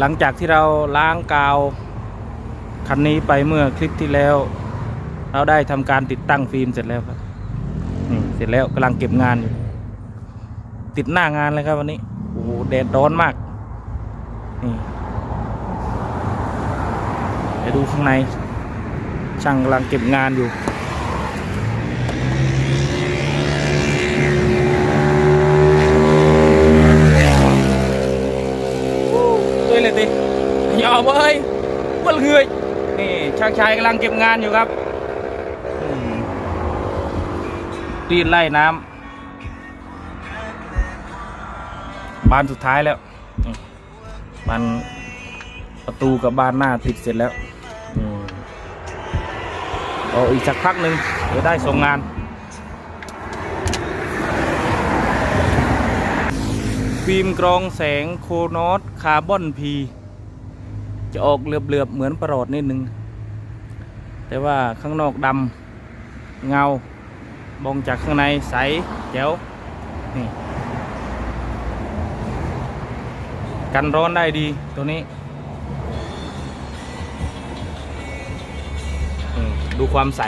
หลังจากที่เราล้างกาวคันนี้ไปเมื่อคลิปที่แล้ว เราได้ทำการติดตั้งฟิล์มเสร็จแล้วครับนี่เสร็จแล้วกำลังเก็บงานอยู่ติดหน้างานเลยครับวันนี้โอ้โหแดดร้อนมากนี่ไปดูข้างในช่างกำลังเก็บงานอยู่ ด้วย เลยติยอมเอ้ยเมื่อเงยนี่ช่างชายกำลังเก็บงานอยู่ครับอืมรีดไล่น้ำบานสุดท้ายแล้วบานประตูกับบานหน้าติดเสร็จแล้วอืมเอาอีกสักพักหนึ่งเดี๋ยวได้ส่งงาน ฟิล์มกรองแสงโคนอสคาร์บอนพี จะออกเหลือบๆ เหมือนประหลอดนิดนึง แต่ว่าข้างนอกดำเงาบองจากข้างในใสแจ๋วนี่กันร้อนได้ดีตัวนี้ ดูความใส